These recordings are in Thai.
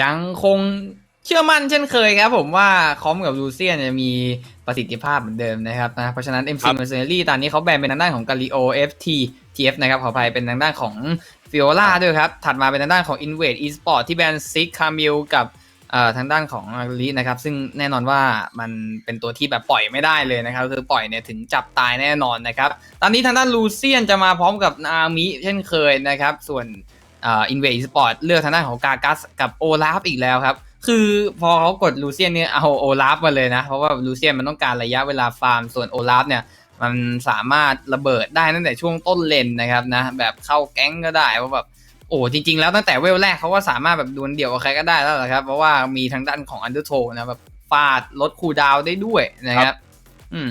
ยังคงเชื่อมั่นเช่นเคยครับผมว่าคอมกับลูเซียนจะมีประสิทธิภาพเหมือนเดิมนะครับนะเพราะฉะนั้น MC ครับ Mercenary ตอนนี้เขาแบนเป็นทางด้านของ Galio FT TF นะครับขออภัยเป็นทางด้านของ Fiola ด้วยครับ ถัดมาเป็นทางด้านของ Invade Esport ที่แบนซิกคามิลกับเอ่อทางด้านของอารินะครับ ซึ่งแน่นอนว่ามันเป็นตัวที่แบบปล่อยไม่ได้เลยนะครับ คือปล่อยเนี่ยถึงจับตายแน่นอนนะครับ ตอนนี้ทางด้านลูเซียนจะมาพร้อมกับนามิเช่นเคยนะครับ ส่วน อินเวสปอร์ตเลือกทางด้านของกากัสกับโอลาฟอีกแล้วครับ คือพอเขากดลูเซียนเนี่ยเอาโอลาฟมาเลยนะ เพราะว่าลูเซียนมันต้องการระยะเวลาฟาร์ม ส่วนโอลาฟเนี่ยมันสามารถระเบิดได้ตั้งแต่ช่วงต้นเลนนะครับนะแบบเข้าแก๊งก็ได้เพราะแบบโอ้จริง ๆ แล้วตั้งแต่เวลแรกเขาก็สามารถแบบดวลเดี่ยวกับใครก็ได้แล้วนะครับ เพราะว่ามีทางด้านของอันเดอร์โทนะแบบฟาดลดคูลดาวน์ได้ด้วยนะครับ อืม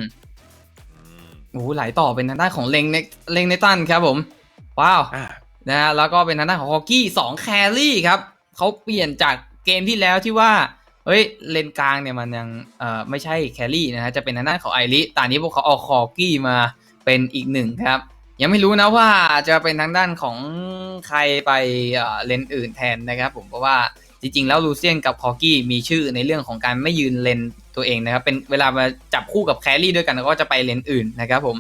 โอ้โหไหลต่อเป็นทางด้านของเลงเนเลงเนตันครับผม ว้าวอ่า นะฮะแล้วก็เป็นทางด้านของฮอกกี้สองแครี่ครับเขาเปลี่ยนจากเกมที่แล้วที่ว่าเฮ้ยเลนกลางเนี่ยมันยังเอ่อไม่ใช่แครี่นะฮะจะเป็นทางด้านของไอริตอนนี้พวกเขาเอาคอกี้มาเป็นอีกหนึ่งครับ ยังไม่รู้นะว่าจะเป็นทางด้านของใครไปเอ่อเลนอื่นแทนนะครับ ผมเพราะว่าจริงๆ แล้วลูเซียนกับคอกี้มีชื่อในเรื่องของการไม่ยืนเลนตัวเองนะครับ เป็นเวลามาจับคู่กับแครี่ด้วยกันก็จะไปเลนอื่นนะครับผม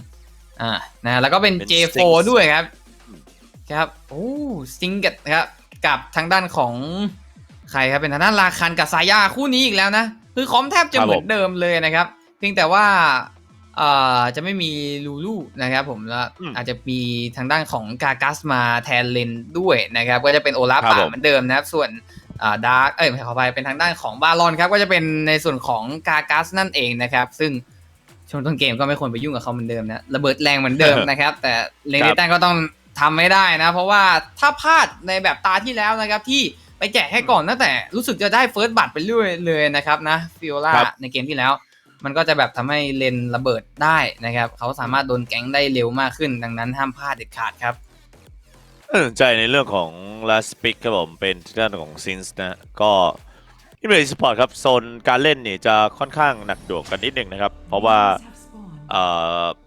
อ่านะแล้วก็เป็นเป็น J4 Sting ด้วยครับ ครับโอ้สติงเกตครับกับทางด้านของใครครับเป็นทางด้านลาคันกับสายาคู่นี้อีกแล้วนะ คือคอมแทบจะครับเหมือผนมเดิมเลยนะครับเพียงแต่ว่าเอ่อจะไม่มีลูลูนะครับผมแล้วอาจจะมีทางด้านของกากัสมาแทนเลนด้วยนะครับ ก็จะเป็นโอลาฟครับป่าผมเหมือนเดิมนะครับ ส่วนอ่าดาร์กเอ้ยขอไปเป็นทางด้านของบารอนครับ ก็จะเป็นในส่วนของกากัสนั่นเองนะครับ ซึ่งช่วงต้นเกมก็ไม่ควรไปยุ่งกับเขาเหมือนเดิมนะระเบิดแรงเหมือนเดิมนะครับ แต่เลนครันิบตันก็ต้อง ทำไม่ได้นะ เพราะว่าถ้าพลาดในแบบตาที่แล้วนะครับที่ไปแจกให้ก่อนตั้งแต่รู้สึกจะได้เฟิร์สบัตรไปเรื่อยเลยนะครับนะฟิโอลาครับในเกมที่แล้ว มันก็จะแบบทำให้เลนระเบิดได้นะครับ เขาสามารถโดนแก๊งได้เร็วมากขึ้น ดังนั้นห้ามพลาดเด็ดขาดครับน่าสนใจในเรื่องของ last pick ครับผมเป็นทางด้านของซินส์นะก็ที่เป็นสปอร์ตครับโซนการเล่นเนี่ยจะค่อนข้างหนักหน่วงกันนิดหนึ่งนะครับ เพราะว่าเอ่อ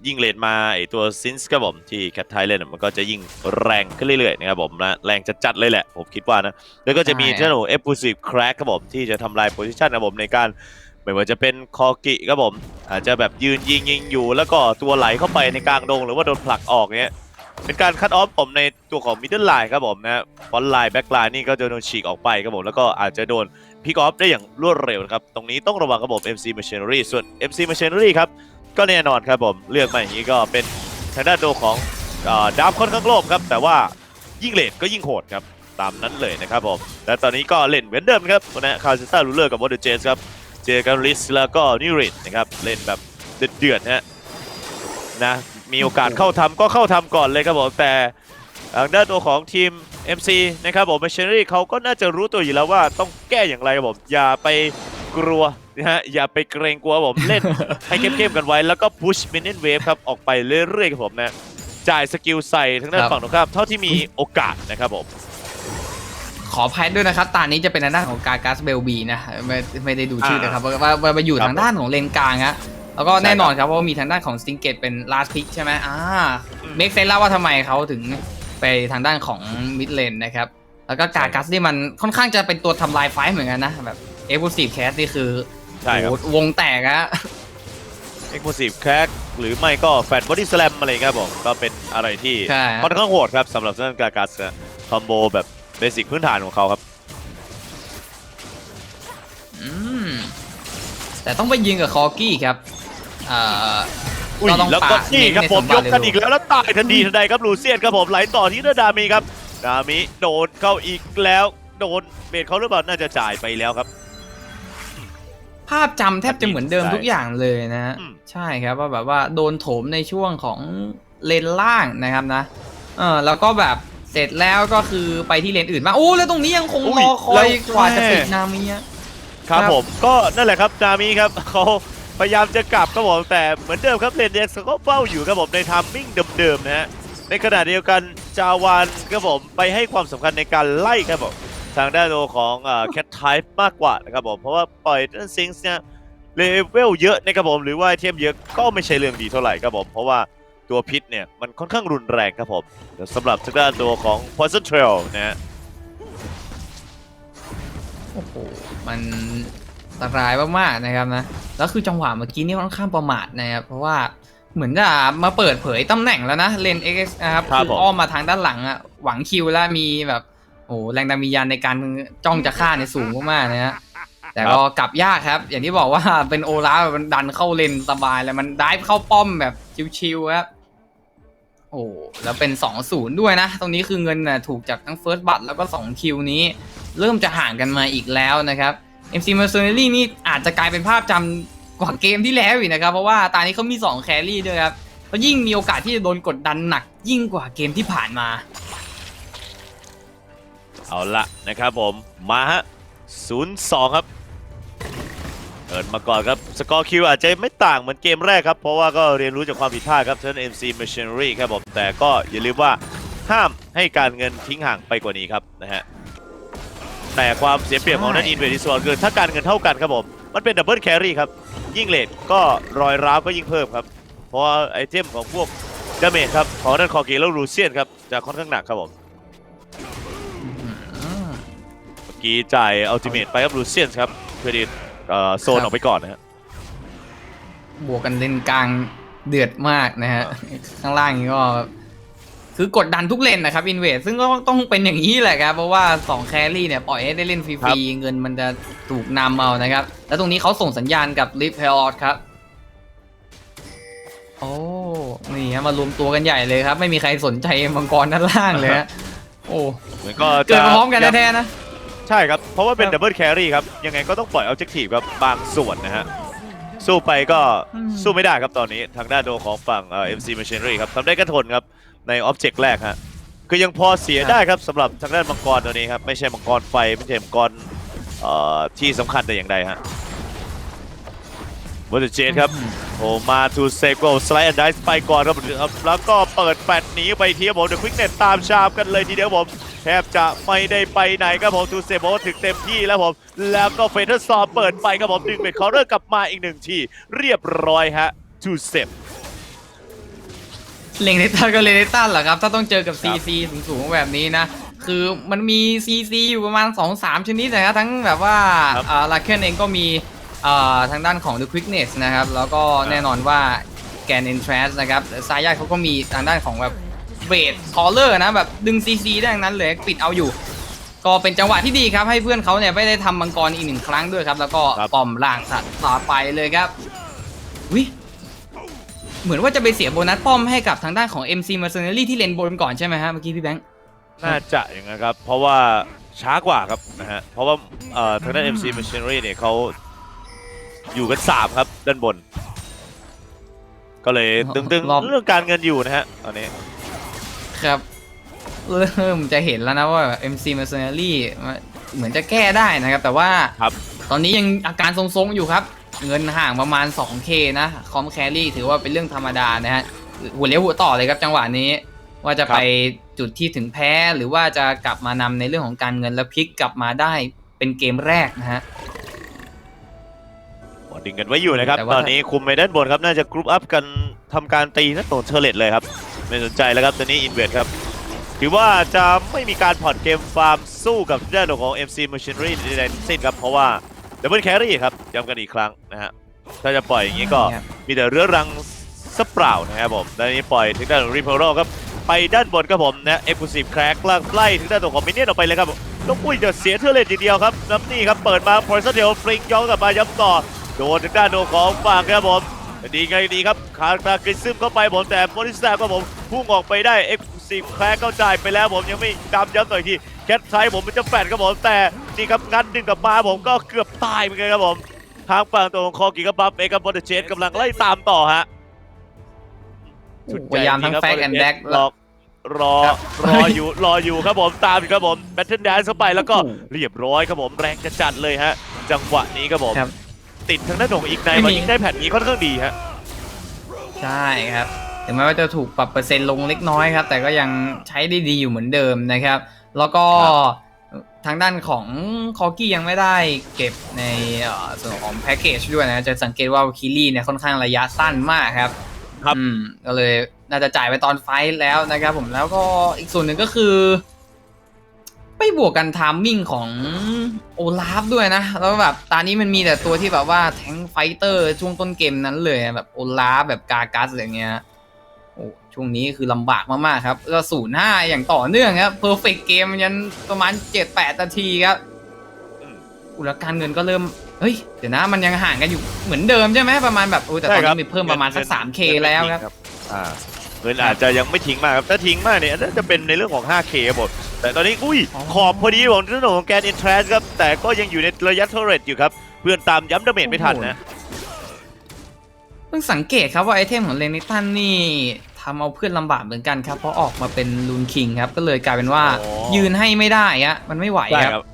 ยิ่งเลนมาไอตัวซินส์ครับผมที่แคทไทยเล่นมันก็จะยิ่งแรงขึ้นเรื่อยๆนะครับผมนะแรงจะจัดเลยแหละ ผมคิดว่านะ แล้วก็จะมีใช่เจ้าหนูเอฟฟูซีฟแครกครับผมที่จะทำลายโพซิชันครับผมในการไม่ว่าจะเป็นคอกิครับผม อาจจะแบบยืนยิงยิงอยู่แล้วก็ตัวไหลเข้าไปในกลางดง หรือว่าโดนผลักออกเนี้ยเป็นการคัดออฟผมในตัวของมิดเดิลไลน์ครับผมนะฟอนไลน์แบ็กไลน์นี่ก็จะโดนฉีกออกไปครับผมแล้วก็อาจจะโดนพิกออฟได้อย่างรวดเร็วนะครับ ตรงนี้ต้องระวังครับผม MC Machinery ส่วน MC Machinery ครับ ก็แน่นอนครับผมเลือกมาอย่างนี้ก็เป็นทางด้านตัวของอดาบค่อนข้างโลภครับ แต่ว่ายิ่งเลทก็ยิ่งโหดครับตามนั้นเลยนะครับผมและตอนนี้ก็เล่นเหมือนเดิมครับนะคาร์ซิต้าลูเลอร์กับวอเตอร์เจสครับเจอกันลิสแล้วก็นิริตนะครับเล่นแบบเดือดๆฮะนะมีโอกาสเข้าทำก็เข้าทำก่อนเลยครับผมแต่ทางด้านตัวของทีม MC นะครับผมเมชเนอรี่เขาก็น่าจะรู้ตัวอยู่แล้วว่าต้องแก้อย่างไรครับผมอย่าไป กลัวนะฮะอย่าไปเกรงกลัวครับผมเล่น ให้เข้มๆกันไว้แล้วก็พุชมิน i นเวฟครับออกไปเรื่อยๆครับผมนะจ่ายสกิลใส่ทั้งด้านครับ ฝั่งตรงข้ามเท่าที่มีโอกาสนะครับผม ขออภัยด้วยนะครับ ตอนนี้จะเป็นทางด้านของกากัสเบลบีนะไม่ไม่ได้ดูชื่อนะครับว่าว่าว่ามาอยู่ครับทางด้านของเลนกลางฮะแล้วก็ใช่แน่นอนครับเพราะว่ามีทางด้านของสติงเกตเป็นลาสพิกใช่ไหมอ่าเมคเซนแล้วว่าทำไมเขาถึงไปทางด้านของมิดเลนนะครับ แล้วก็กากัสนี่มันค่อนข้างจะเป็นตัวทำลายไฟท์เหมือนกันนะแบบ เอ็กซ์ s ูซีฟแคสนี่คือใช่ครับ โอ้โหวงแตกอะ Exclusive Crack หรือไม่ก็แฟนบอดี้สแลมอะไรครับผมก็เป็นอะไรที่ใช่ฮะค่อนข้างโหดครับสำหรับเรื่องกากัสนะคอมโบแบบเบสิกพื้นฐานของเขาครับ อืมแต่ต้องไปยิงกับคอกี้ครับเอ่ออุ้ยก็ต้องแล้วก็ปาดนี่ครับเน้นในผมสมบัยติกกันเลยอีกแล้วแล้วตายทันทีทันใดครับลูเซียนครับผมไหลต่อที่ดามีครับดามิโดนเข้าอีกแล้ว โดนเบรดเขาหรือเปล่าน่าจะจ่ายไปแล้วครับ ภาพจำแทบจะเหมือนเดิมทุกอย่างเลยนะฮะอืม ใช่ครับว่าแบบว่าโดนโถมในช่วงของเลนล่างนะครับนะเออแล้วก็แบบเสร็จแล้วก็คือไปที่เลนอื่นมางโอ้แล้วตรงนี้ยังคงรอคอยกว่าจะปิดนามิอะ ครับครับ ผมก็นั่นแหละครับดามิครับ เขาพยายามจะกลับครับผมแต่เหมือนเดิมครับเลนเด็กเขาก็เฝ้าอยู่ครับผมในทัมมิ่งเดิมๆนะฮะในขณะเดียวกันจาวานครับผมไปให้ความสำคัญในการไล่ครับผม ทางด้านโลของแคทไทป์มากกว่านะครับผม เพราะว่าปล่อยท่านซิงส์เนี่ยเลเวลเยอะนะครับผมหรือว่าไอเทมเยอะก็ไม่ใช่เรื่องดีเท่าไหร่ครับผม เพราะว่าตัวพิษเนี่ยมันค่อนข้างรุนแรงครับผมเดี๋ยวสำหรับทางด้านตัวของ Poison Trail นะฮะโอ้โหมันอันตรายมากๆนะครับนะแล้วคือจังหวะเมื่อกี้นี่ค่อนข้างประมาทนะครับเพราะว่าเหมือนจะมาเปิดเผยตำแหน่งแล้วนะเลน X นะครับครับคือผมอ้อมมาทางด้านหลังอะหวังคิวแล้วมีแบบ โอ้โหแรงดันวิญญาณในการจ้องจะฆ่าในยสูงมากๆนะฮะแต่ก็กลับยากครับ อย่างที่บอกว่าเป็นโอลาฟมันดันเข้าเลนสบายแล้วมันได้เข้าป้อมแบบชิวๆครับโอ้แล้วเป็น 2-0 ด้วยนะ ตรงนี้คือเงินน่ะถูกจากทั้งเฟิร์สบัตแล้วก็ 2 คิวนี้ เริ่มจะห่างกันมาอีกแล้วนะครับ MC Mercenary นี่อาจจะกลายเป็นภาพจำกว่าเกมที่แล้วอีกนะครับ เพราะว่าตอนนี้เขามี 2 แครี่ด้วยครับเขายิ่งมีโอกาสที่จะโดนกดดันหนักยิ่งกว่าเกมที่ผ่านมา เอาละนะครับผมมาฮะ0-2ครับเปิดมาก่อนครับ สกอร์คิวอาจจะไม่ต่างเหมือนเกมแรกครับ เพราะว่าก็เรียนรู้จากความผิดพลาดครับท่าน MC Machinery ครับผม แต่ก็อย่าลืมว่าห้ามให้การเงินทิ้งห่างไปกว่านี้ครับนะฮะแต่ความเสียเปรียบของนั่นใช่อินเวดิสวอคือถ้าการเงินเท่ากันครับผม มันเป็นดับเบิลแครี่ครับ ยิ่งเลทก็รอยร้าวก็ยิ่งเพิ่มครับ เพราะว่าไอเทมของพวกดาเมจครับ ของนั่นคอเกแล้วรูเซียนครับจะค่อนข้างหนักครับผม กี้จ่ายอัลติเมทไปครับลูเซียนครับเพื่อที่เอ่อโซนครับออกไปก่อนนะฮะบวกกันเลนกลางเดือดมากนะฮะข้างล่างนี้ก็ คือกดดันทุกเลนนะครับอินเวสซึ่งก็ต้องเป็นอย่างนี้แหละครับ เพราะว่า 2 แครี่เนี่ย ปล่อยให้ได้เล่นฟรีๆเงินมันจะถูกนำเอานะครับ แล้วตรงนี้เขาส่งสัญญาณกับลิฟเ e ลอ t ครับ โอ้ นี่ฮะมารวมตัวกันใหญ่เลยครับ ไม่มีใครสนใจมังกรด้านล่างเลยฮะโอ้เหมือนก็เกิดมาพร้อมกันแท้ๆนะ ใช่ครับ เพราะว่าเป็นครับดับเบิลแครี่ครับ ยังไงก็ต้องปล่อยอ b เจกตีฟครับบางส่วนนะฮะ สู้ไปก็อืมสู้ไม่ได้ครับตอนนี้ทางด้านโดของฝั่งเอ่อ MC Machinery ครับทำได้ก็ทนครับในออบเจกต์แรกฮะคือยังพอเสียได้ครับสำหรับทางด้านมังกรตัวนี้ครับ ไม่ใช่มังกรไฟ ไม่ใช่มังกรเอ่อที่สำคัญแต่อย่างใดฮะวอเตอร์เจนครับโอ้มาทูเซฟโกสไลด์แอนด์ไดส์ไปก่อนครับครับแล้วก็เปิดแฟลตหนีไปทีครับผมเดอะควิกเน็ตตามชามกันเลยทีเดียวผม แทบจะไม่ได้ไปไหนครับผมทูเซฟบอกว่าถึงเต็มที่แล้วผม แล้วก็เฟเธอร์ซอเปิดไปครับผมดึงเป็นคอร์เรอร์กลับมาอีกหนึ่งทีเรียบร้อยฮะทูเซฟเลงเนตันก็เลงเนตันแหละครับ ถ้าต้องเจอกับครับ CC สูงๆแบบนี้นะ คือมันมี CC อยู่ประมาณ 2-3 ชนิดนะครับทั้งแบบว่าอ่าลาเคนเองก็มีอ่าทางด้านของ The Quickness นะครับ แล้วก็แน่นอนว่าแกน Entrance นะครับซายาเขาก็มีทางด้านของแบบ เบสคอลเลอร์นะแบบดึง CC ได้ทั้งนั้นเลยปิดเอาอยู่ ก็เป็นจังหวะที่ดีครับ ให้เพื่อนเขาเนี่ยไม่ได้ทำมังกรอีกหนึ่งครั้งด้วยครับ แล้วก็ครับ ปอมล่างสัตว์ต่อไปเลยครับวิเหมือนว่าจะไปเสียโบนัสป้อมให้กับทางด้านของ MC Mercenary ที่เลนบนก่อนใช่ไหมฮะเมื่อกี้พี่แบงค์ น่าจะอย่างนั้นครับ เพราะว่าช้ากว่าครับนะฮะ เพราะว่าเอ่อทางด้าน MC Machinery เนี่ยเขาอยู่กัน3ครับด้านบน ก็เลยตึงรอบ ๆเรื่องการเงินอยู่นะฮะตอนนี้ ครับ เริ่มจะเห็นแล้วนะว่า MC Mercenary เหมือนจะแก้ได้นะครับ แต่ว่าครับ ตอนนี้ยังอาการทรงๆอยู่ครับ เงินห่างประมาณ 2K นะคอมแครี่ถือว่าเป็นเรื่องธรรมดานะฮะหัวเลี้ยวหัวต่อเลยครับจังหวะนี้ ว่าจะไปจุดที่ถึงแพ้หรือว่าจะกลับมานำในเรื่องของการเงินแล้วพลิกกลับมาได้เป็นเกมแรกนะฮะดึงกันไว้อยู่นะครับ แต่ว่า ตอนนี้คุมไปด้านบนครับ น่าจะกรุ๊ปอัพกันทำการตีนักโตนเทอร์เลตเลยครับ ไม่สนใจแล้วครับตอนนี้อินเวดครับ ถือว่าจะไม่มีการผ่อนเกมฟาร์มสู้กับด้านของ MC Machinery ใดๆทั้งสิ้นครับ เพราะว่าดับเบิลแครี่ครับย้ำกันอีกครั้งนะฮะถ้าจะปล่อยอย่างนี้ก็ครับมีแต่เรื้อรังสเปล่านะครับผมด้านนี้ปล่อยถึงด้านริพโรครับไปด้านบนครับผมนะเอ็กซ์คลูซีฟแคร็กไล่ถึงด้านตัวของมินเนี่ยนออกไปเลยครับลูกปุ้ยจะเสียเทอร์เลตทีเดียวครับน้ำนี่ครับเปิดมาพอยซ์เดลฟลิงย้อนกลับมาย้ำต่อโดนถึงด้านตัวของฝั่งครับผม ดีไงดีครับคาตากริซึมเข้าไปผมแต่มอริสแซมครับผมพุ่งออกไปได้เอ็กซ์คลูซีฟแคร็กเข้าจ่ายไปแล้วผมยังไม่ดำย้ำต่ออีกทีแคทไทผมมันจะแฟดครับผมแต่นี่ครับงัดดึงกลับมาผมก็เกือบตายเหมือนกันครับผมทางฝั่งตัวของคอกิกับบัฟเอกับบอลเจนกำลังไล่ตามต่อฮะพยายามทั้งแฟกแอนด์แบ็กรอรอครับรออยู่รออยู่ครับผมตามอยู่ครับผมแบทเทิลแดนเข้าไปแล้วก็โอ้โหเรียบร้อยครับผมแรงจะจัดเลยฮะ จังหวะนี้ครับผมครับ ติดทางด้านของอีกในไม่มามีอีกในแผ่นนี้ค่อนข้างดีฮะใช่ครับถึงแม้ว่าจะถูกปรับเปอร์เซ็นต์ลงเล็กน้อยครับ แต่ก็ยังใช้ได้ดีอยู่เหมือนเดิมนะครับ แล้วก็ครับทางด้านของคอกี้ยังไม่ได้เก็บในเอ่อส่วนของแพ็กเกจด้วยนะ จะสังเกตว่าคิลี่เนี่ยค่อนข้างระยะสั้นมากครับ ครับอืมก็เลยน่าจะจ่ายไปตอนไฟท์แล้วนะครับผมแล้วก็อีกส่วนหนึ่งก็คือ ไม่บวกกันทามมิ่งของโอลาฟด้วยนะ แล้วแบบตอนนี้มันมีแต่ตัวที่แบบว่าแทงค์ไฟเตอร์ช่วงต้นเกมนั้นเลยอะแบบโอลาฟแบบกากัสอะไรเงี้ยโอ้ช่วงนี้คือลำบากมากๆครับก็ศูนย์ห้าอย่างต่อเนื่องครับเพอร์เฟกเกมยันประมาณเจ็ดแปดนาทีครับอืมอุยแลวการเงินก็เริ่มเฮ้ยเดี๋ยวนะมันยังห่างกันอยู่เหมือนเดิมใช่ไหมประมาณแบบโอ้ยแต่ตอนใช่ครันี้บมีเพิ่มประมาณสัก 3K แล้วครับอ่าเงินอาจจะยังไม่ทิ้งมากครับถ้าทิ้งมากเนี่ยน่าจะเป็นในเรื่องของ 5K ครับผม แต่ตอนนี้อุ้ยอ๋อขอบพอดีของเรื่องของแกนอินทรสครับ แต่ก็ยังอยู่ในระยะเทเรตอยู่ครับ เพื่อนตามย้ำดาเมจไม่ทันนะ เพิ่งสังเกตครับว่าไอเทมของเลนิตันนี่ทำเอาเพื่อนลำบากเหมือนกันครับ เพราะออกมาเป็นลูนคิงครับ ก็เลยกลายเป็นว่าอ๋อ ยืนให้ไม่ได้อะมันไม่ไหวใช่คครัรับบ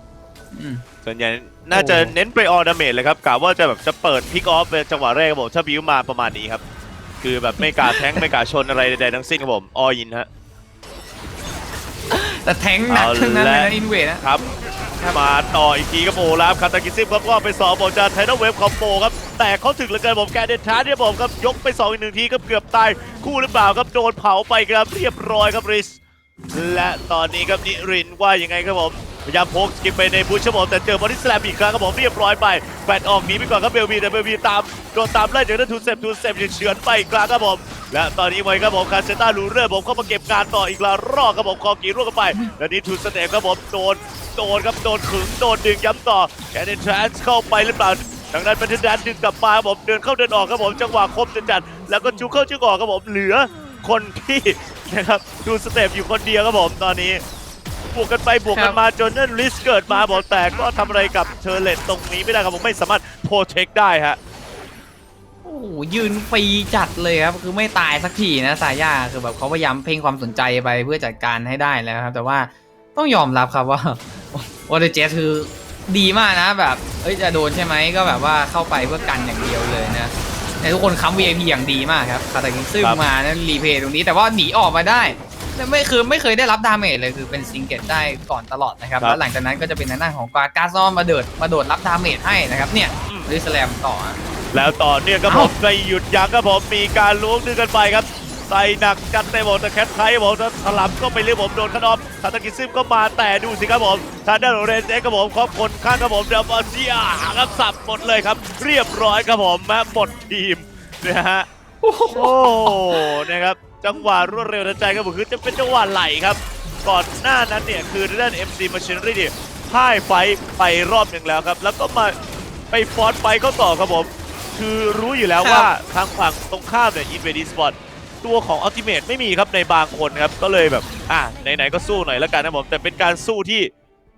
อืม ส่วนใหญ่น่าจะโอ้ เน้นไปออดาเมจเลยครับกะว่าจะแบบจะเปิดพิกออฟเป็นจังหวะแรกครับผมถ้าบิวมาประมาณนี้ครับ คือแบบไม่กล้าแทงไม่กล้าชนอะไรใดๆทั้งสิ้นครับผมออินฮะ แต่แทงค์หนักเอาทั้งนั้นเลยละนะอินเวดนะ ครับ มาต่ออีกทีครับโอ้ลาฟคาตากิซิมครับก็ไปสองบอกจะไทนอลเวฟคอมโบครับ แต่เขาถึงเหลือเกินผมแกเดนชาร์ดเนี่ยผมครับ ยกไปสองอีกหนึ่งทีครับเกือบตาย คู่หรือเปล่าครับ โดนเผาไปครับเรียบร้อยครับริส และตอนนี้ครับนิรินทร์ว่ายังไงครับผม พยายามโพกสกิปไปในบูชครับผมแต่เจอบอดี้สแลมอีกครั้งครับผมเรียบร้อยไปแฟนออกหนีไปก่อนครับเบลบีแต่เบลบีตามโดนตามไล่จากนั้นทูเซฟทูเซฟเฉือนไปอีกครั้งครับผมและตอนนี้ไว้ครับผมคาเซต้าลูเรอร์ผมเข้ามาเก็บงานต่ออีกละรอบครับผมคอกีร่วงกันไปและนี่ทูสเตปครับผมโดนโดนครับโดนขึงโดนดึงย้ำต่อแกนเดนทรานส์เข้าไปหรือเปล่าทางด้านเป็นแดนดึงกลับมาครับผมเดินเข้าเดินออกครับผมจังหวะคมจัดๆแล้วก็จุกเข้าจุกออกครับผมเหลือคนที่นะครับดูสเตปอยู่คนเดียวครับผมตอนนี้ บวกกันไปบวกกันมาจนนั่นลิสเกิดมาบอกแต่ก็ทำอะไรกับเชอร์เลตตรงนี้ไม่ได้ครับผมไม่สามารถโปรเทคได้ฮะ โอ้โหยืนฟรีจัดเลยครับ คือไม่ตายสักทีนะสายาคือแบบเขาพยายามเพ่งความสนใจไปเพื่อจัดการให้ได้แล้วครับ แต่ว่าต้องยอมรับครับว่าวอเตอร์เจสคือดีมากนะแบบเอ้ยจะโดนใช่ไหมก็แบบว่าเข้าไปเพื่อกันอย่างเดียวเลยนะแต่ทุกคนค้ำ VIP อย่างดีมากครับคาตากิซึมครับ มานะรีเพย์ตรงนี้แต่ว่าหนีออกมาได้ แต่ไม่คือไม่เคยได้รับดาเมจเลยคือเป็นซิงเกิลได้ก่อนตลอดนะครับแล้วหลังจากนั้นก็จะเป็นทางด้านของกาการซอมมาเดิดมาโดดรับดาเมจให้นะครับเนี่ยริสแลมต่อแล้วต่อเนื่องครับผมไม่หยุดยั้งครับผมมีการล้วงดึงกันไปครับ ใส่หนักจัดเต็มบอกแต่แคทไทยบอกถ้าถลับก็ไปเรื่อยผมโดนขนอมคาตากิซึมก็มาแต่ดูสิครับผมทางด้านของเรนเจครับผมครอบคนข้างครับผมเดลบอลเซียครับสับหมดเลยครับ เรียบร้อยครับผมแม้หมดทีมนะฮะโอ้นะครับ จังหวะรวดเร็วทันใจครับผมคือจะเป็นจังหวะไหลครับ ก่อนหน้านั้นเนี่ยคือด้าน MC Machinery เนี่ยพ่ายไฟท์ไปรอบหนึ่งแล้วครับ แล้วก็มาไปฟอร์ดไฟท์เข้าต่อครับผม คือรู้อยู่แล้วครับว่าทางฝั่งตรงข้ามเนี่ยอินเวดีสปอร์ตตัวของอัลติเม e ไม่มีครับในบางคนครับ ก็เลยแบบอะไหนๆก็สู้หน่อยแล้วกันนะผม แต่เป็นการสู้ที่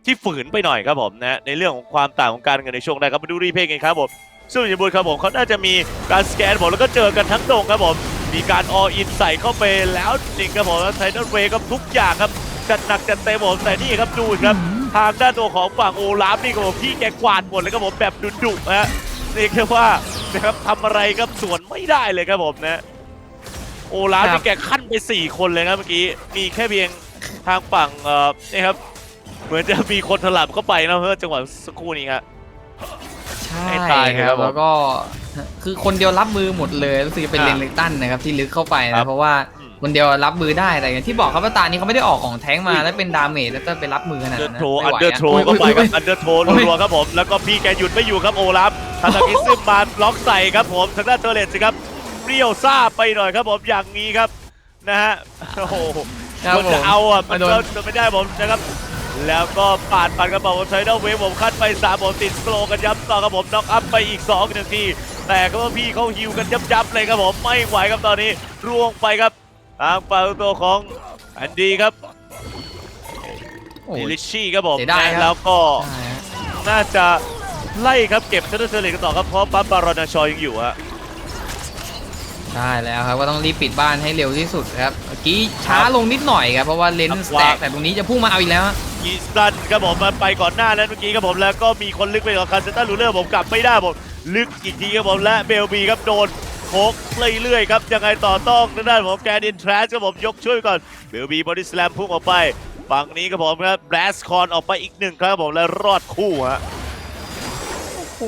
ที่ฝืนไปหน่อยครับผมนะในเรื่องของความต่างของการเงินในช่วงแรกครับมาดูรีเพย์กันครับผมซึ่งยิบุญครับผมเขาน่าจะมีการสแกนผมแล้วก็เจอกันทั้งตรงครับผม มีการออินใส่เข้าไปแล้วจริงครับผมแล้วไททันเวย์ครับทุกอย่างครับจัดหนักจัดเต็มผมแต่นี่ครับดูครับทางด้านตัวของฝั่งโอลาฟนี่ครับผมพี่แกกวาดหมดเลยครับผมแบบดุๆฮะนี่คือว่านะครับทำอะไรครับสวนไม่ได้เลยครับผมนะโอลาฟครับนี่แกขั้นไป 4 คนเลยครับเมื่อกี้มีแค่เพียงทางฝั่งเอ่อนี่ครับเหมือนจะมีคนถลับเข้าไปนะเพื่อจังหวะสักครู่นี้ครับ ใช่ให้ตายคครัรับบผมแล้วก็คือคนเดียวรับมือหมดเลยรู้สึกจะเป็นอ่าเลนเลตันนะครับที่ลึกเข้าไปครันะบเพราะว่าอืม คนเดียวรับมือได้แต่อย่างที่บอกครับว่าตานี้เขาไม่ได้ออกของแท้งมาแล้วเป็นดาเมจแล้วจะไปรับมือขนาดเดอนั้นร์นะโทรไม่อันไหวเดอร์อะโทรโอ้ยเข้าไปโอ้ยครับโอ้ยอันเดอร์โทรโอ้ยรัวๆครับผม แล้วก็พี่แกหยุดไม่อยู่ครับโอลาฟทาทากิซึมมาล็อกใส่ครับผม ทางด้านเทอร์เลตสิครับ เปรี้ยวซ่าไปหน่อยครับผม อย่างนี้ครับ นะฮะ โอ้โห ครับมันผจะม เอาอะ มันมาโดก็นจะไม่ได้ผมนะครับ แล้วก็ปาดปัดกระเป๋าผมใช้ดาวเวฟผมคัดไปสามผมติดสโลกันยับต่อครับผมน็อกอัพไปอีก2หนึ่งที แต่ก็ว่าพี่เขาฮิวกันยับยับๆเลยครับผมไม่ไหวครับตอนนี้ร่วงไปครับทางฝั่งตัวของอันดีครับโอ้ยมิลิชชี่ครับผมเสียดายครับแล้วก็ใช่ฮะน่าจะไล่ครับเก็บเชนเตอร์เซอร์เลกันต่อครับเพราะปั๊บบารอนชอยังอยู่ฮะใช่แล้วครับก็ต้องรีบปิดบ้านให้เร็วที่สุดครับเมื่อกี้ช้าลงนิดหน่อยครับเพราะว่าเลนครับส์สแต็กว่าแต่ตรงนี้จะพุ่งมาเอาอีกแล้วฮะ กีสตันครับผมมาไปก่อนหน้านั้นเมื่อกี้ครับผมแล้วก็มีคนลึกไปกับคาเซต้าลูเลอร์ผมกลับไม่ได้ผมลึกอีกทีครับผมและเบลบีครับโดนโคกเรื่อยๆครับยังไงต่อต้องทางด้านของแกนอินทรัสครับผมยกช่วยก่อนเบลบีบอดี้สแลมพุ่งออกไปฝั่งนี้ครับผมครับแบลสคอนออกไปอีกหนึ่งครั้งครับผมและรอดคู่ฮะโอ้โห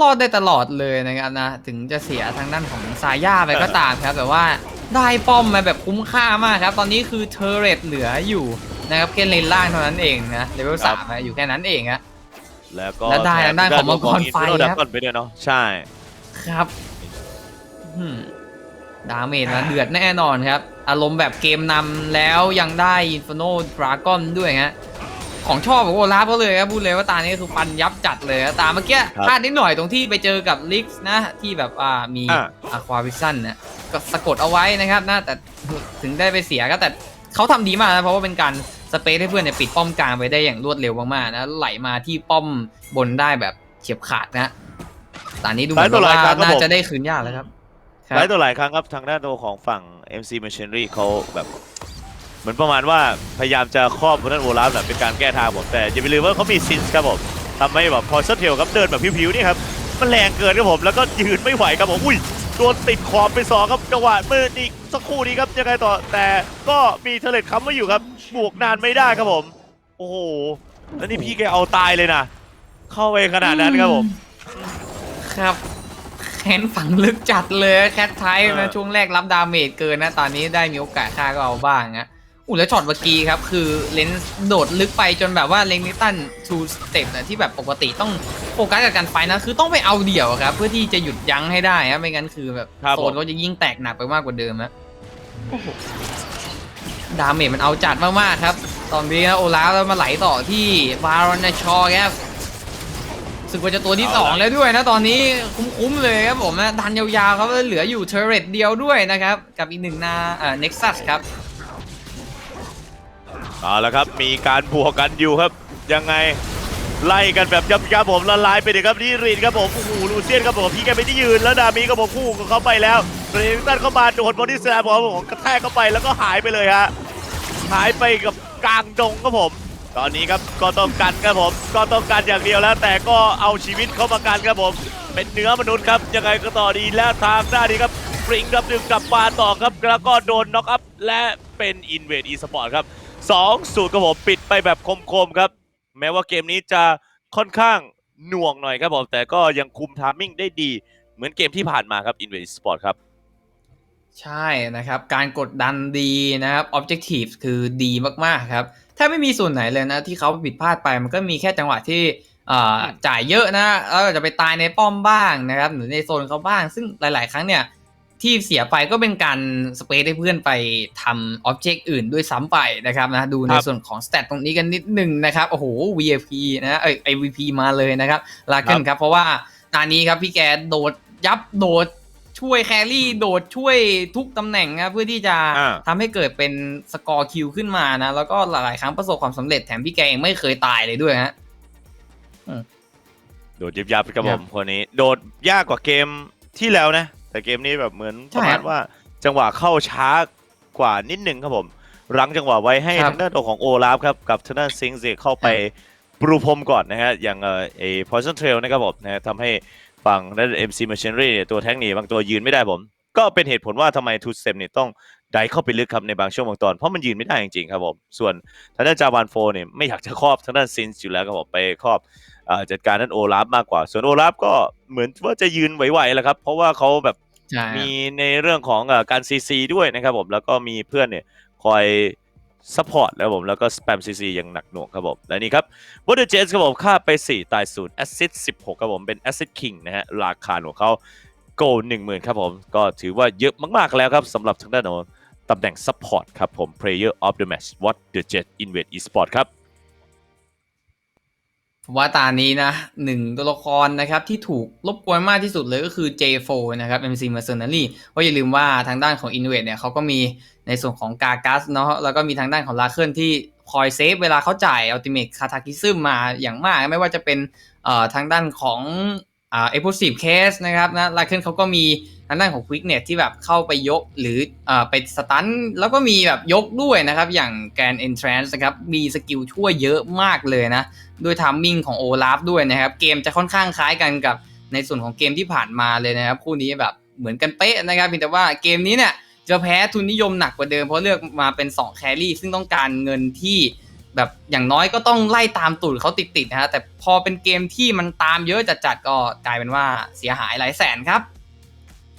รอดได้ตลอดเลยนะครับนะ ถึงจะเสียทางด้านของซาย่าไปก็ตามครับ แต่ว่าได้ป้อมมาแบบคุ้มค่ามากครับ ตอนนี้คือเทเรตเหลืออยู่ นะครับแค่เลนล่างเท่านั้นเองนะเลเวลสามอะอยู่แค่นั้นเองอะแล้วก็แล้วได้ทางด้านของมังกรไฟดัครับก่อนไปด้วยเนาะใช่ ครับอืมดาเมจนะเดือดแน่นอนครับ อารมณ์แบบเกมนำแล้วยังได้อินฟ r โนดราก้อนด้วยฮะ ของชอบของโอลาฟก็เลยครับพูดเลยว่าตานี้คือฟันยับจัดเลยครับตาเมื่อกี้ครับพลาดนิดหน่อยตรงที่ไปเจอกับลิกส์นะ ที่แบบอ่ามีอ่าอะควาวิซันนะก็สะกดเอาไว้นะครับนะแต่ถึงได้ไปเสียก็แต่ เขาทำดีมากนะเพราะว่าเป็นการสเปซให้เพื่อนเนี่ยปิดป้อมกลางไปได้อย่างรวดเร็วมากๆนะไหลมาที่ป้อมบนได้แบบเฉียบขาดนะตอนนี้ดูเหมือนหลายต่อหลายครั้ว่างครับน่าผมจะได้คืนยากแล้วครับคหรับลายต่อหลายครั้งครับทางด้านตัวของฝั่ง MC Machinery เขาแบบเหมือนประมาณว่าพยายามจะครอบคนนั้นโอลาฟแบบเป็นการแก้ทางผมแต่อย่าไปลืมว่าเขามีซินส์ครับผมทำให้แบบพอเซเทลครับเดินแบบผิวๆนี่ครับมันแรงเกินครับผมแล้วก็ยืนไม่ไหวครับผมอุ้ย โดนติดขอบไปสองครับจังหวะเมื่ออีกสักครู่นี้ครับยังไงต่อแต่ก็มีเทเลตค้ำไว้อยู่ครับบวกนานไม่ได้ครับผม โอ้โหแล้วนี่พี่แกเอาตายเลยนะเข้าไปขนาดนั้นครับผม ครับแค้นฝังลึกจัดเลยแคทไทป์เอนะอช่วงแรกรับดาเมจเกินนะ ตอนนี้ได้มีโอกาสฆ่าก็เอาบ้างนะ อู้แล้วช็อตเมื่อกี้ครับ คือเลนส์โดดลึกไปจนแบบว่าเลนนิตันทูสเต็ปนะที่แบบปกติต้องโฟกัสกับการไฟนะ คือต้องไปเอาเดี่ยวครับ เพื่อที่จะหยุดยั้งให้ได้ครับไม่งั้นคือแบบครับโซผมนก็จะยิ่งแตกหนักไปมากกว่าเดิมนะดาเมจมันเอาจัดมากๆครับ ตอนนี้นะโอลาฟแล้วมาไหลต่อที่บารอนชอครับรู้สึกว่าจะตัวที่เอาละ2แล้วด้วยนะตอนนี้คุ้มๆเลยครับผมนะดันยาวๆครับแล้วเหลืออยู่เทเรตเดียวด้วยนะครับ กับอีกหนึ่งนาเอ่อเน็กซัสครับ เอาละครับมีการบวกกันอยู่ครับ ยังไงไล่กันแบบยับยับผมละลายไปเลยครับนี่รีนครับผมโอ้โหลูเซียนครับผมพี่แกไม่ได้ยืนแล้วดามีก็บอกคู่กับเขาไปแล้วเรนตันเข้ามาโดนบอดี้สแลมของผมกระแทกเข้าไปแล้วก็หายไปเลยฮะหายไปกับกลางดงครับผม ตอนนี้ครับก็ต้องกันครับผม ก็ต้องกันอย่างเดียวแล้ว แต่ก็เอาชีวิตเข้ามากันครับผม เป็นเนื้อมนุษย์ครับยังไงก็ต่อดีแล้วทางหน้านี้ครับปริงครับดึงกลับมาต่อครับแล้วก็โดนน็อกอัพและเป็นอินเวดอีสปอร์ตครับ สองสูตรครับผมปิดไปแบบคมๆครับ แม้ว่าเกมนี้จะค่อนข้างหน่วงหน่อยครับผมแต่ก็ยังคุมทามมิ่งได้ดี เหมือนเกมที่ผ่านมาครับ i n v a d e Sport ครับ ใช่นะครับ การกดดันดีนะครับ Objective คือดีมากๆครับถ้าไม่มีส่วนไหนเลยนะ ที่เขาผิดพลาดไปมันก็มีแค่จังหวะที่จ่ายเยอะนะแล้วจะไปตายในป้อมบ้างนะครับ หรือในโซนเขาบ้าง ซึ่งหลาย ๆ ครั้งเนี่ย ที่เสียไปก็เป็นการสเปซให้เพื่อนไปทำอ็อบเจกต์อื่นด้วยซ้ำไปนะครับนะดูในครับส่วนของสเตตตรงนี้กันนิดหนึ่งนะครับโอ้โห VIP นะเอ้ย IVP มาเลยนะครับลาเกิลครับเพราะว่าตอนนี้ครับพี่แกโดดยับโดดช่วยแครี่โดดช่วยทุกตำแหน่งนะเพื่อที่จะอ่าทำให้เกิดเป็นสกอร์คิวขึ้นมานะ แล้วก็หลายๆครั้งประสบความสำเร็จแถมพี่แกเองไม่เคยตายเลยด้วยฮะโดดยิบยับครับคผรับมคนนี้ โดดยากกว่าเกมที่แล้วนะ แต่เกมนี้แบบเหมือนใช่ประมาณครับว่าจังหวะเข้าช้ากว่านิดนึงครับผมรั้งจังหวะไว้ให้ครับทางด้านตัวของโอลาฟครับกับทางด้านซิงเซเข้าไปปรูพรมก่อนนะฮะอย่างเอ่อไอ้ Poison Trail นะครับผมนะฮะทำให้ฝั่งด้าน MC Machinery เนี่ยตัวแท็กหนีบางตัวยืนไม่ได้ผม ก็เป็นเหตุผลว่าทำไมทูสเต็มเนี่ยต้องไดเข้าไปลึกครับในบางช่วงบางตอนเพราะมันยืนไม่ได้จริงๆครับผมส่วนทางด้านจาวานโฟเนี่ยไม่อยากจะครอบทางด้านซินส์อยู่แล้วครับผมไปครอบเอ่อจัดการนั่นโอลาฟมากกว่า ส่วนโอลาฟก็เหมือนว่าจะยืนไหวๆแหละครับเพราะว่าเขาแบบใช่ มีในเรื่องของการซีซีด้วยนะครับผมแล้วก็มีเพื่อนเนี่ยคอยซัพพอร์ตแล้วผมแล้วก็สแปมซีซีอย่างหนักหน่วงครับผม และนี่ครับวอเตอร์เจสครับผมฆ่าไป 4 ตายศูนย์แอสซิส16 ครับผม เป็นแอสซิสคิงนะฮะราคาของเขาโกลหนึ่งหมื่นครับผม ก็ถือว่าเยอะมากๆแล้วครับสำหรับทางด้านของตำแหน่งซัพพอร์ตครับผม Player of the Match What the Jet Invade Esport ครับ ผมว่าตานี้นะหนึ่งตัวละครนะครับที่ถูกรบกวนมากที่สุดเลยก็คือ J4 นะครับ MC Mercenary เพราะอย่าลืมว่าทางด้านของ i n v a d e เนี่ยเขาก็มีในส่วนของกา g ัสเนาะแล้วก็มีทางด้านของลาเคิลที่คอยเซฟเวลาเขาจ่าย Ultimate c a t a c l y s m มาอย่างมาก ไม่ว่าจะเป็นเอ่อทางด้านของอ่า Explosive Case นะครับนะลาเคิลเขาก็มีทางด้านของ Quickness ที่แบบเข้าไปยกหรือเอ่อไปสตันแล้วก็มีแบบยกด้วยนะครับ อย่าง Grand Entrance นะครับ มีสกิลช่วยเยอะมากเลยนะ ด้วยทามมิ่งของโอลาฟด้วยนะครับ เกมจะค่อนข้างคล้ายกันกับในส่วนของเกมที่ผ่านมาเลยนะครับ คู่นี้แบบเหมือนกันเป๊ะนะครับเพียงแต่ว่าเกมนี้เนี่ยจะแพ้ทุนนิยมหนักกว่าเดิมเพราะเลือกมาเป็น 2 แครี่ ซึ่งต้องการเงินที่แบบอย่างน้อยก็ต้องไล่ตามตูดเขาติดๆนะฮะแต่พอเป็นเกมที่มันตามเยอะจัดๆก็กลายเป็นว่าเสียหายหลายแสนครับ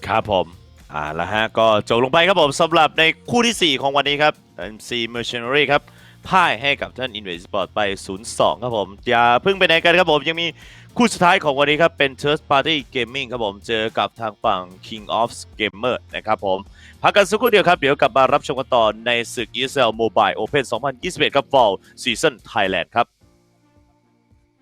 ครับผมอ่าแล้วฮะก็จบลงไปครับผมสำหรับในคู่ที่ 4 ของวันนี้ครับ MC Mercenary ครับ พ่ายให้กับท่าน Invade Sport ไป 0-2 ครับผม อย่าเพิ่งไปไหนกันครับผม ยังมีคู่สุดท้ายของวันนี้ครับ เป็น Third Party Gaming ครับผม เจอกับทางฝั่ง King of Gamer นะครับผม พักกันสักครู่เดียวครับ เดี๋ยวกลับมารับชมกันต่อในศึก ESL Mobile Open 2021 ครับ Fall Season Thailand ครับ